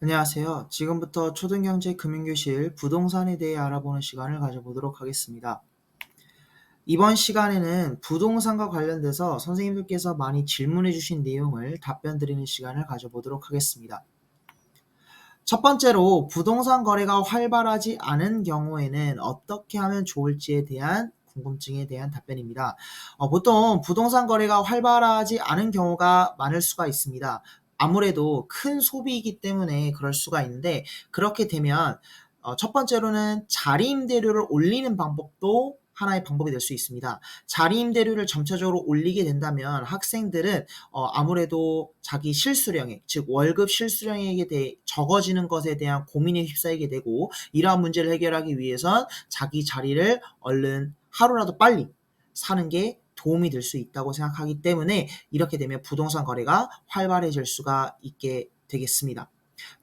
안녕하세요. 지금부터 초등경제 금융교실 부동산에 대해 알아보는 시간을 가져보도록 하겠습니다. 이번 시간에는 부동산과 관련돼서 선생님들께서 많이 질문해 주신 내용을 답변 드리는 시간을 가져보도록 하겠습니다. 첫 번째로 부동산 거래가 활발하지 않은 경우에는 어떻게 하면 좋을지에 대한 궁금증에 대한 답변입니다. 어, 보통 부동산 거래가 활발하지 않은 경우가 많을 수가 있습니다. 아무래도 큰 소비이기 때문에 그럴 수가 있는데 그렇게 되면 어, 첫 번째로는 자리 임대료를 올리는 방법도 하나의 방법이 될 수 있습니다. 자리 임대료를 점차적으로 올리게 된다면 학생들은 어, 아무래도 자기 실수령액, 즉 월급 실수령액에 대해 적어지는 것에 대한 고민에 휩싸이게 되고 이러한 문제를 해결하기 위해선 자기 자리를 얼른 하루라도 빨리 사는 게 도움이 될 수 있다고 생각하기 때문에 이렇게 되면 부동산 거래가 활발해질 수가 있게 되겠습니다.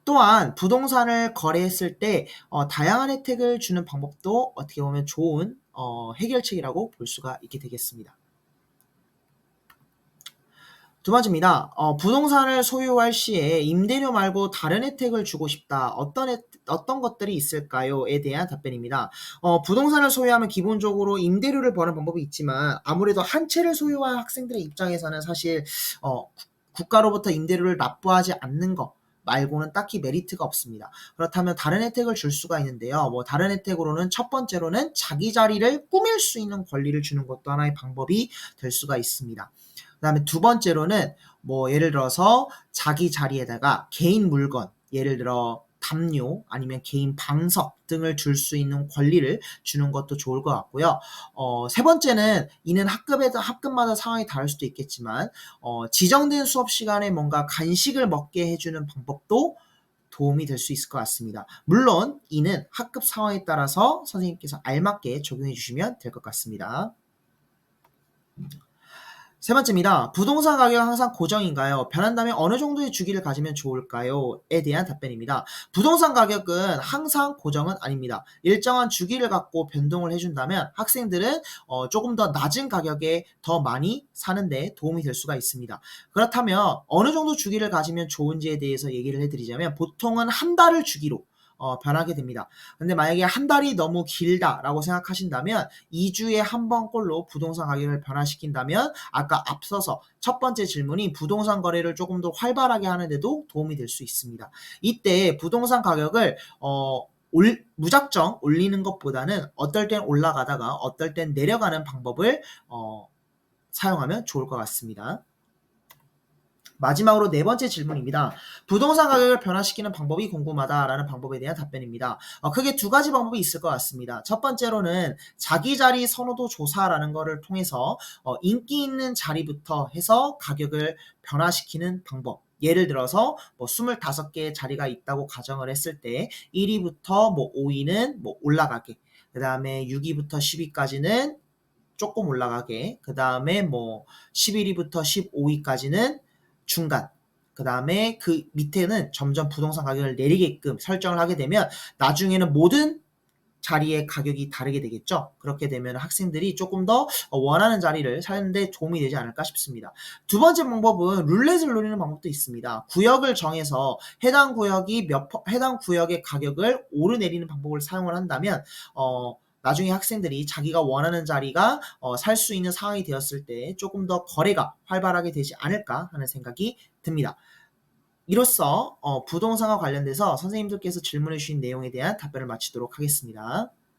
또한 부동산을 거래했을 때 어, 다양한 혜택을 주는 방법도 어떻게 보면 좋은 어, 해결책이라고 볼 수가 있게 되겠습니다. 두 번째입니다. 어, 부동산을 소유할 시에 임대료 말고 다른 혜택을 주고 싶다. 어떤 혜, 어떤 것들이 있을까요?에 대한 답변입니다. 어, 부동산을 소유하면 기본적으로 임대료를 버는 방법이 있지만 아무래도 한 채를 소유한 학생들의 입장에서는 사실 어, 국가로부터 임대료를 납부하지 않는 것 말고는 딱히 메리트가 없습니다. 그렇다면 다른 혜택을 줄 수가 있는데요. 뭐 다른 혜택으로는 첫 번째로는 자기 자리를 꾸밀 수 있는 권리를 주는 것도 하나의 방법이 될 수가 있습니다. 그 다음에 두 번째로는 뭐 예를 들어서 자기 자리에다가 개인 물건, 예를 들어 담요 아니면 개인 방석 등을 줄 수 있는 권리를 주는 것도 좋을 것 같고요. 어, 세 번째는 이는 학급에도 학급마다 상황이 다를 수도 있겠지만 어, 지정된 수업 시간에 뭔가 간식을 먹게 해주는 방법도 도움이 될 수 있을 것 같습니다. 물론 이는 학급 상황에 따라서 선생님께서 알맞게 적용해 주시면 될 것 같습니다. 세 번째입니다. 부동산 가격은 항상 고정인가요? 변한다면 어느 정도의 주기를 가지면 좋을까요? 에 대한 답변입니다. 부동산 가격은 항상 고정은 아닙니다. 일정한 주기를 갖고 변동을 해준다면 학생들은 어, 조금 더 낮은 가격에 더 많이 사는데 도움이 될 수가 있습니다. 그렇다면 어느 정도 주기를 가지면 좋은지에 대해서 얘기를 해드리자면 보통은 한 달을 주기로 어, 변하게 됩니다. 근데 만약에 한 달이 너무 길다라고 생각하신다면 2주에 한 번꼴로 부동산 가격을 변화시킨다면 아까 앞서서 첫 번째 질문이 부동산 거래를 조금 더 활발하게 하는데도 도움이 될 수 있습니다. 이때 부동산 가격을 어, 올, 무작정 올리는 것보다는 어떨 땐 올라가다가 어떨 땐 내려가는 방법을 어, 사용하면 좋을 것 같습니다. 마지막으로 네 번째 질문입니다. 부동산 가격을 변화시키는 방법이 궁금하다라는 방법에 대한 답변입니다. 어, 크게 두 가지 방법이 있을 것 같습니다. 첫 번째로는 자기 자리 선호도 조사라는 것을 통해서 어, 인기 있는 자리부터 해서 가격을 변화시키는 방법. 예를 들어서 뭐 25개의 자리가 있다고 가정을 했을 때 1위부터 뭐 5위는 뭐 올라가게. 그 다음에 6위부터 10위까지는 조금 올라가게. 그 다음에 뭐 11위부터 15위까지는 중간 그 다음에 그 밑에는 점점 부동산 가격을 내리게끔 설정을 하게 되면 나중에는 모든 자리의 가격이 다르게 되겠죠. 그렇게 되면 학생들이 조금 더 원하는 자리를 찾는데 도움이 되지 않을까 싶습니다. 두 번째 방법은 룰렛을 노리는 방법도 있습니다. 구역을 정해서 해당 구역이 몇 해당 구역의 가격을 오르내리는 방법을 사용을 한다면 어 나중에 학생들이 자기가 원하는 자리가 어, 살 수 있는 상황이 되었을 때 조금 더 거래가 활발하게 되지 않을까 하는 생각이 듭니다. 이로써 어, 부동산과 관련돼서 선생님들께서 질문해 주신 내용에 대한 답변을 마치도록 하겠습니다.